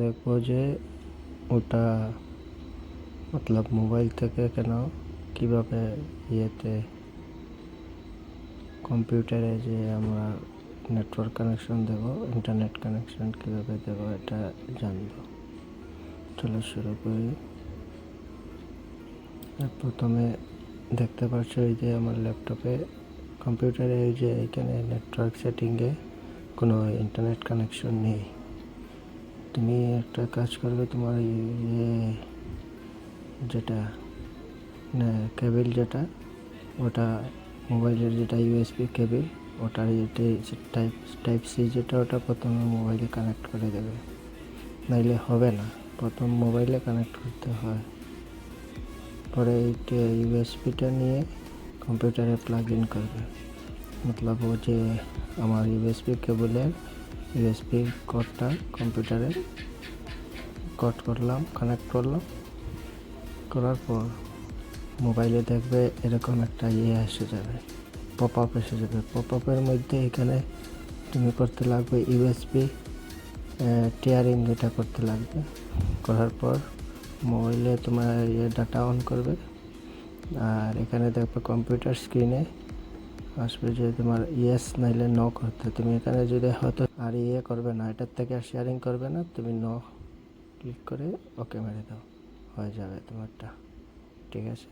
দেখব যে ওটা মতলব মোবাইল থেকে কেন, কীভাবে ইয়েতে কম্পিউটারে যে আমরা নেটওয়ার্ক কানেকশন দেব, ইন্টারনেট কানেকশন কীভাবে দেব এটা জানব। চলো শুরু করি। প্রথমে দেখতে পাচ্ছ এই যে আমার ল্যাপটপে কম্পিউটারে এই যে এখানে নেটওয়ার্ক সেটিংয়ে কোনো ইন্টারনেট কানেকশন নেই। তুমি একটা কাজ করবে, তোমার ইয়ে যেটা, না কেবিল যেটা, ওটা মোবাইলের যেটা ইউএসবি কেবিল ওটার টাইপ টাইপ সি যেটা, ওটা প্রথমে মোবাইলে কানেক্ট করে দেবে। নাইলে হবে না, প্রথম মোবাইলে কানেক্ট করতে হয়। পরে এইটা ইউএসবিটা নিয়ে কম্পিউটারে প্লাগ ইন করবে। মতলব ও যে, আমার ইউএসবি কেবলের ইউএসবি কোডটা কম্পিউটারে কট করলাম কানেক্ট করলাম। করার পর মোবাইলে দেখবে এরকম একটা ইয়ে এসে যাবে পপ আপ এসে যাবে। পপ আপের মধ্যে এখানে তুমি করতে লাগবে ইউএসবি টিয়ারিং যেটা করতে লাগবে। করার পর মোবাইলে তোমার ইয়ে ডাটা অন করবে। আর এখানে দেখবে কম্পিউটার স্ক্রিনে আসবে যে তোমার ইয়েস নাইলে ন করতে। তুমি এখানে যদি হয়তো আর ইয়ে করবে না, এটার থেকে আর শেয়ারিং করবে না, তুমি ন ক্লিক করে ওকে মেরে দাও, হয়ে যাবে তোমারটা, ঠিক আছে?